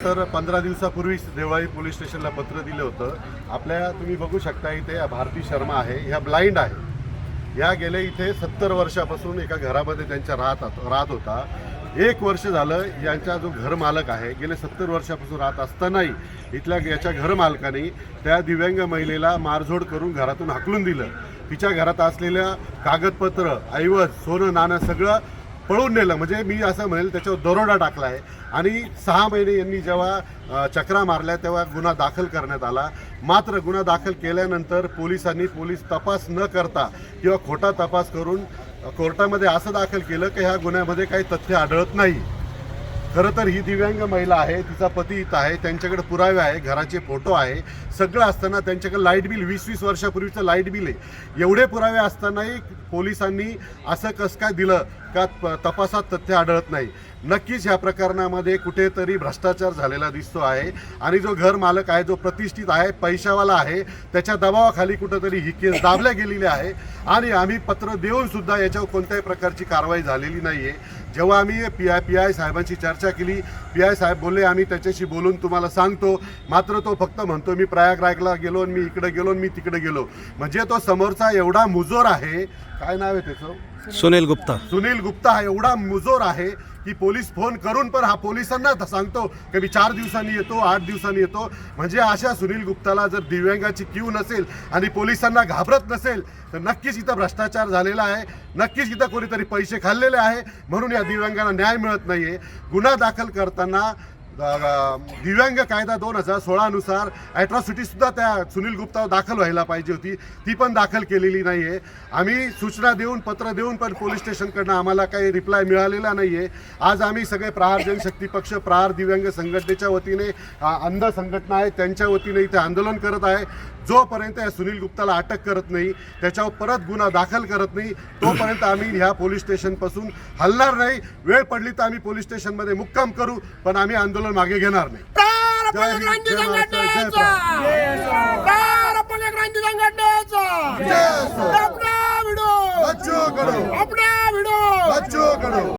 तर पंधरा दिवसापूर्वीच देवळाई पोलीस स्टेशनला पत्र दिलं होतं. आपल्या तुम्ही बघू शकता इथे भारती शर्मा आहे ह्या ब्लाइंड आहे. या गेले इथे सत्तर वर्षापासून एका घरामध्ये त्यांच्या राहत राहत होता. एक वर्ष झालं यांचा जो घरमालक आहे गेले सत्तर वर्षापासून राहत असतानाही इथल्या याच्या घर मालकाने त्या दिव्यांग महिलेला मारझोड करून घरातून हाकलून दिलं. तिच्या घरात असलेल्या कागदपत्र ऐवज सोनं नाणं सगळं पळून नेलं. म्हणजे मी असं म्हणेल त्याच्यावर दरोडा टाकला आहे आणि सहा महिने यांनी जेव्हा चक्रा मारल्या तेव्हा गुन्हा दाखल करण्यात आला. मात्र गुन्हा दाखल केल्यानंतर पोलिसांनी पोलीस तपास न करता किंवा खोटा तपास करून कोर्टामध्ये असं दाखल केलं की ह्या गुन्ह्यामध्ये काही तथ्य आढळत नाही. खरं तर ही दिव्यांग महिला आहे तिचा पती इथं आहे त्यांच्याकडे पुरावे आहे घराचे फोटो आहे सगळं असताना त्यांच्याकडे लाइट बिल वीस वीस वर्षापूर्वीचं लाइट बिल आहे. एवढे पुरावे असतानाही पोलिसांनी असं कसं काय दिलं का तपासात तथ्य आढळत नाही. नक्कीच ह्या प्रकरणामध्ये कुठेतरी भ्रष्टाचार झालेला दिसतो आहे. आणि जो घर मालक आहे जो प्रतिष्ठित आहे पैशावाला आहे त्याच्या दबावाखाली कुठंतरी ही केस दाबल्या गेलेली आहे. आणि आम्ही पत्र देऊन सुद्धा याच्यावर कोणत्याही प्रकारची कारवाई झालेली नाही आहे जेव्हा आम्ही पी आय पी आय साहेबांची चर्चा केली पी आय साहेब बोलले आम्ही त्याच्याशी बोलून तुम्हाला सांगतो. मात्र तो फक्त म्हणतो मी प्रयागराजला गेलो आणि मी इकडे गेलो आणि मी तिकडे गेलो. म्हणजे तो समोरचा एवढा मुजोर आहे. काय नाव आहे त्याचं? सुनील गुप्ता. सुनील गुप्ता हा एवढा मुजोर आहे. की पोलीस फोन करून पण हा पोलिसांना सांगतो की मी चार दिवसांनी येतो आठ दिवसांनी येतो. म्हणजे अशा सुनील गुप्ताला जर दिव्यांगाची क्यू नसेल आणि पोलिसांना घाबरत नसेल तर नक्कीच इथं भ्रष्टाचार झालेला आहे. नक्कीच इथं कोणीतरी पैसे खाल्लेले आहे. म्हणून या दिव्यांगांना न्याय मिळत नाहीये. गुन्हा दाखल करताना दिव्यांग कायदा दोन हजार सोळानुसार ॲट्रॉसिटीसुद्धा त्या सुनील गुप्तावर दाखल व्हायला पाहिजे होती. ती पण दाखल केलेली नाही आहे आम्ही सूचना देऊन पत्र देऊन पण पोलीस स्टेशनकडनं आम्हाला काही रिप्लाय मिळालेला नाही आहे आज आम्ही सगळे प्रहार जनशक्ती पक्ष प्रहार दिव्यांग संघटनेच्या वतीने अंध संघटना आहे त्यांच्या वतीने इथे आंदोलन करत आहे. जोपर्यंत या सुनील गुप्ताला अटक करत नाही त्याच्यावर परत गुन्हा दाखल करत नाही तोपर्यंत आम्ही ह्या पोलीस स्टेशनपासून हलणार नाही. वेळ पडली तर आम्ही पोलीस स्टेशनमध्ये मुक्काम करू पण आम्ही आंदोलन मागे घेणार नाही. प्राण जय आपल्या हिंद, क्रांती जय महाराष्ट्र, जय